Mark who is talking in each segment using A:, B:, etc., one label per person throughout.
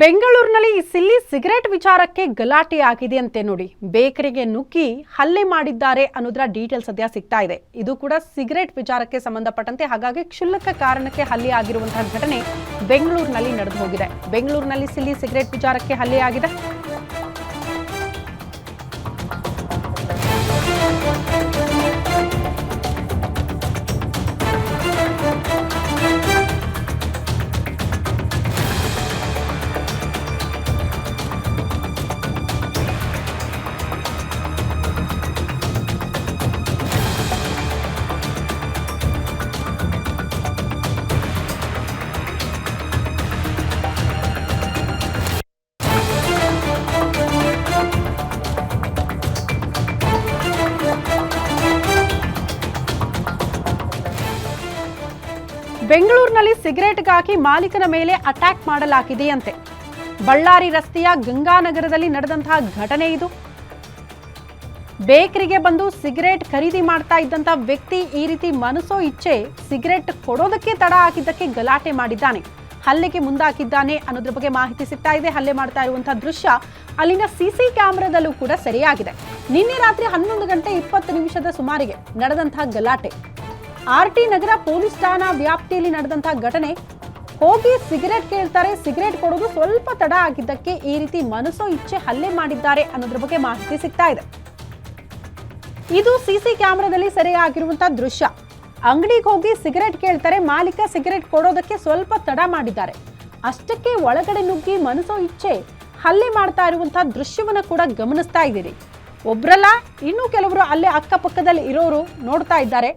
A: ಬೆಂಗಳೂರಿನಲ್ಲಿ ಈ ಸಿಲ್ಲಿ ಸಿಗರೆಟ್ ವಿಚಾರಕ್ಕೆ ಗಲಾಟೆ ಆಗಿದೆ ಅಂತೆ ನೋಡಿ. ಬೇಕರಿಗೆ ನುಗ್ಗಿ ಹಲ್ಲೆ ಮಾಡಿದ್ದಾರೆ ಅನ್ನೋದರ ಡೀಟೇಲ್ ಸದ್ಯ ಸಿಗ್ತಾ ಇದೆ. ಇದು ಕೂಡ ಸಿಗರೆಟ್ ವಿಚಾರಕ್ಕೆ ಸಂಬಂಧಪಟ್ಟಂತೆ ಹಾಗಾಗಿ ಕ್ಷುಲ್ಲಕ ಕಾರಣಕ್ಕೆ ಹಲ್ಲೆ ಆಗಿರುವಂತಹ ಘಟನೆ ಬೆಂಗಳೂರಿನಲ್ಲಿ ನಡೆದು ಹೋಗಿದೆ. ಬೆಂಗಳೂರಿನಲ್ಲಿ ಸಿಲ್ಲಿ ಸಿಗರೆಟ್ ವಿಚಾರಕ್ಕೆ ಹಲ್ಲೆ ಆಗಿದೆ ಬೆಂಗಳೂರಿನಲ್ಲಿ ಸಿಗರೇಟ್ಗಾಗಿ ಮಾಲೀಕನ ಮೇಲೆ ಅಟ್ಯಾಕ್ ಮಾಡಲಾಗಿದೆಯಂತೆ. ಬಳ್ಳಾರಿ ರಸ್ತೆಯ ಗಂಗಾನಗರದಲ್ಲಿ ನಡೆದಂತಹ ಘಟನೆ ಇದು. ಬೇಕರಿಗೆ ಬಂದು ಸಿಗರೇಟ್ ಖರೀದಿ ಮಾಡ್ತಾ ಇದ್ದಂತ ವ್ಯಕ್ತಿ ಈ ರೀತಿ ಮನಸೋ ಇಚ್ಛೆ ಸಿಗರೇಟ್ ಕೊಡೋದಕ್ಕೆ ತಡ ಹಾಕಿದ್ದಕ್ಕೆ ಗಲಾಟೆ ಮಾಡಿದ್ದಾನೆ. ಹಲ್ಲೆಗೆ ಮುಂದಾಕಿದ್ದಾನೆ ಅನ್ನೋದ್ರ ಬಗ್ಗೆ ಮಾಹಿತಿ ಸಿಗ್ತಾ ಇದೆ. ಹಲ್ಲೆ ಮಾಡ್ತಾ ಇರುವಂತಹ ದೃಶ್ಯ ಅಲ್ಲಿನ ಸಿಸಿ ಕ್ಯಾಮೆರಾದಲ್ಲೂ ಕೂಡ ಸೆರೆಯಾಗಿದೆ. ನಿನ್ನೆ ರಾತ್ರಿ ಹನ್ನೊಂದು ಗಂಟೆ ಇಪ್ಪತ್ತು ನಿಮಿಷದ ಸುಮಾರಿಗೆ ನಡೆದಂತಹ ಗಲಾಟೆ. ಆರ್ ಟಿ ನಗರ ಪೊಲೀಸ್ ಠಾಣಾ ವ್ಯಾಪ್ತಿಯಲ್ಲಿ ನಡೆದಂತಹ ಘಟನೆ. ಹೋಗಿ ಸಿಗರೆಟ್ ಕೇಳ್ತಾರೆ, ಸಿಗರೆಟ್ ಕೊಡೋದು ಸ್ವಲ್ಪ ತಡ ಆಗಿದ್ದಕ್ಕೆ ಈ ರೀತಿ ಮನಸ್ಸೋ ಇಚ್ಛೆ ಹಲ್ಲೆ ಮಾಡಿದ್ದಾರೆ ಅನ್ನೋದ್ರ ಬಗ್ಗೆ ಮಾಹಿತಿ ಸಿಗ್ತಾ ಇದೆ. ಇದು ಸಿಸಿ ಕ್ಯಾಮೆರಾದಲ್ಲಿ ಸೆರೆಯಾಗಿರುವಂತಹ ದೃಶ್ಯ. ಅಂಗಡಿಗೆ ಹೋಗಿ ಸಿಗರೆಟ್ ಕೇಳ್ತಾರೆ, ಮಾಲೀಕ ಸಿಗರೆಟ್ ಕೊಡೋದಕ್ಕೆ ಸ್ವಲ್ಪ ತಡ ಮಾಡಿದ್ದಾರೆ. ಅಷ್ಟಕ್ಕೆ ಒಳಗಡೆ ನುಗ್ಗಿ ಮನಸ್ಸೋ ಇಚ್ಛೆ ಹಲ್ಲೆ ಮಾಡ್ತಾ ಇರುವಂತಹ ದೃಶ್ಯವನ್ನ ಕೂಡ ಗಮನಿಸ್ತಾ ಇದ್ದೀರಿ. ಒಬ್ರಲ್ಲ, ಇನ್ನೂ ಕೆಲವರು ಅಲ್ಲೇ ಅಕ್ಕಪಕ್ಕದಲ್ಲಿ ಇರೋರು ನೋಡ್ತಾ ಇದ್ದಾರೆ.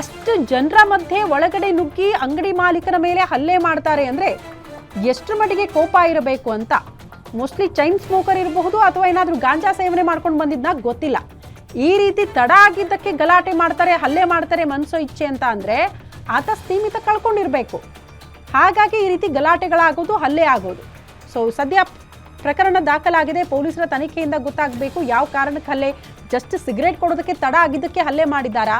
A: ಅಷ್ಟು ಜನರ ಮಧ್ಯೆ ಒಳಗಡೆ ನುಗ್ಗಿ ಅಂಗಡಿ ಮಾಲೀಕನ ಮೇಲೆ ಹಲ್ಲೆ ಮಾಡ್ತಾರೆ ಅಂದ್ರೆ ಎಷ್ಟು ಮಟ್ಟಿಗೆ ಕೋಪ ಇರಬೇಕು ಅಂತ? ಮೋಸ್ಟ್ಲಿ ಚೈನ್ ಸ್ಮೋಕರ್ ಇರಬಹುದು ಅಥವಾ ಏನಾದರೂ ಗಾಂಜಾ ಸೇವನೆ ಮಾಡ್ಕೊಂಡು ಬಂದಿದ್ನ ಗೊತ್ತಿಲ್ಲ. ಈ ರೀತಿ ತಡ ಆಗಿದ್ದಕ್ಕೆ ಗಲಾಟೆ ಮಾಡ್ತಾರೆ, ಹಲ್ಲೆ ಮಾಡ್ತಾರೆ ಮನಸ್ಸೋ ಇಚ್ಛೆ ಅಂತ ಅಂದ್ರೆ ಆತ ಸೀಮಿತ ಕಳ್ಕೊಂಡಿರಬೇಕು. ಹಾಗಾಗಿ ಈ ರೀತಿ ಗಲಾಟೆಗಳಾಗೋದು, ಹಲ್ಲೆ ಆಗೋದು. ಸೊ ಸದ್ಯ ಪ್ರಕರಣ ದಾಖಲಾಗಿದೆ, ಪೊಲೀಸರ ತನಿಖೆಯಿಂದ ಗೊತ್ತಾಗಬೇಕು ಯಾವ ಕಾರಣಕ್ಕೆ ಹಲ್ಲೆ ಜಸ್ಟ್ ಸಿಗರೇಟ್ ಕೊಡೋದಕ್ಕೆ ತಡ ಆಗಿದ್ದಕ್ಕೆ ಹಲ್ಲೆ ಮಾಡಿದ್ದಾರಾ?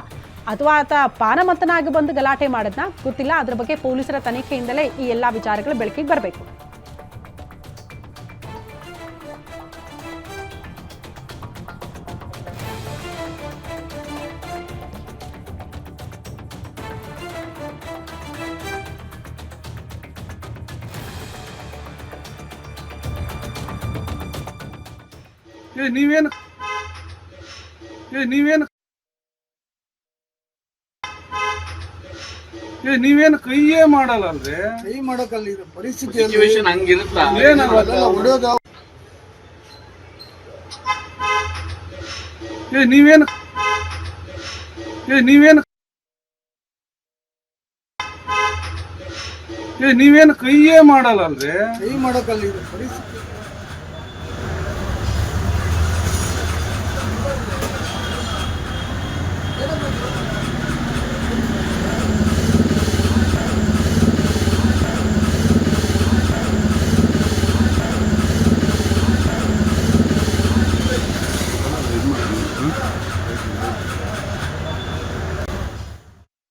A: ಅಥವಾ ಆತ ಪಾನಮತ್ತನಾಗಿ ಬಂದು ಗಲಾಟೆ ಮಾಡದ್ನ? ಗೊತ್ತಿಲ್ಲ. ಅದರ ಬಗ್ಗೆ ಪೊಲೀಸರ ತನಿಖೆಯಿಂದಲೇ ಈ ಎಲ್ಲ ವಿಚಾರಗಳು ಬೆಳಕಿಗೆ ಬರಬೇಕು.
B: ನೀವೇನು? ನೀವೇನು? ಏ ನೀವೇನು ಕೈಯೇ ಮಾಡಲ್ಲ ಅಲ್ರಿ
C: ಕೈ ಮಾಡಕ್ಕಲ್ಲ ಇದು ಪರಿಸ್ಥಿತಿ
D: ಸಿಚುವೇಶನ್ ಹಂಗಿರುತ್ತಾ?
C: ಹೊಡೆಯೋದು
B: ಏ ನೀವೇನು ಏ ನೀವೇನು ಏ ನೀವೇನು ಕೈಯೇ ಮಾಡಲ್ಲ ಅಲ್ರಿ
C: ಕೈ ಮಾಡಕ್ಕಲ್ಲ ಇದು ಪರಿಸ್ಥಿತಿ